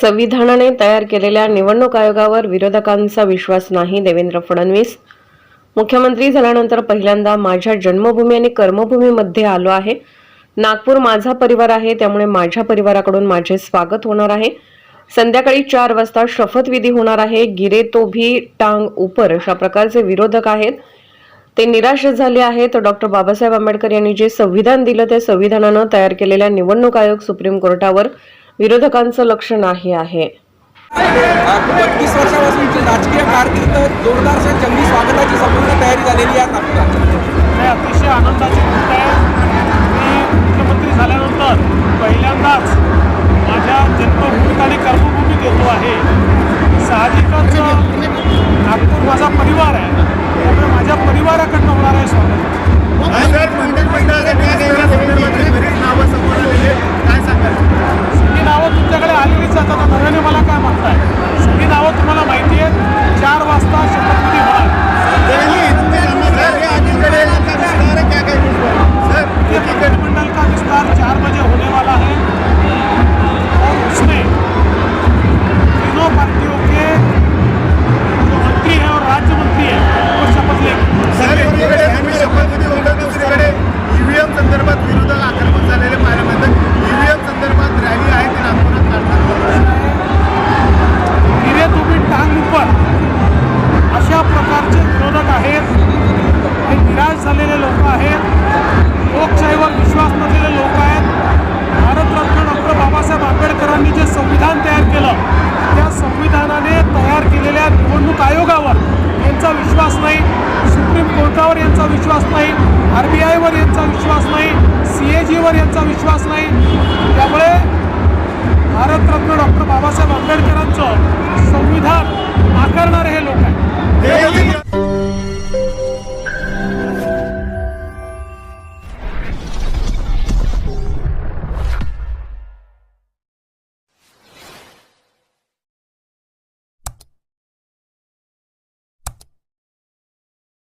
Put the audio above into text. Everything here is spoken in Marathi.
संविधानाने तयार केलेल्या निवडणूक आयोगावर विरोधकांचा विश्वास नाही देवेंद्र फडणवीस. मुख्यमंत्री झाल्यानंतर पहिल्यांदा माझ्या जन्मभूमी आणि कर्मभूमीमध्ये आलो आहे. नागपूर माझा परिवार आहे त्यामुळे माझ्या परिवाराकडून माझे स्वागत होणार आहे. संध्याकाळी चार वाजता शपथविधी होणार आहे गिरे तो भी टांग उपर अशा प्रकारचे विरोधक आहेत. ते निराश झाले आहेत. डॉक्टर बाबासाहेब आंबेडकर यांनी जे संविधान दिलं त्या संविधानानं तयार केलेल्या निवडणूक आयोग सुप्रीम कोर्टावर विरोधकांचं लक्ष नाही आहे. बत्तीस वर्षापासूनची राजकीय कारकीर्द जोरदार अशा जंगी स्वागताची संपूर्ण तयारी झालेली आहे हे अतिशय आनंदाची गोष्ट आहे. मी मुख्यमंत्री झाल्यानंतर पहिल्यांदाच माझ्या जन्मभूमीत आणि कर्मभूमीत येतो आहे. साहजिकच नागपूर माझा परिवार आहे. त्यामुळे माझ्या परिवाराकडनं होणार आहे स्वागत. संविधान तयार केलं. त्या संविधानाने तयार केलेल्या निवडणूक आयोगावर यांचा विश्वास नाही सुप्रीम कोर्टावर यांचा विश्वास नाही आर बी आयवर यांचा विश्वास नाही सी ए जीवर यांचा विश्वास नाही. त्यामुळे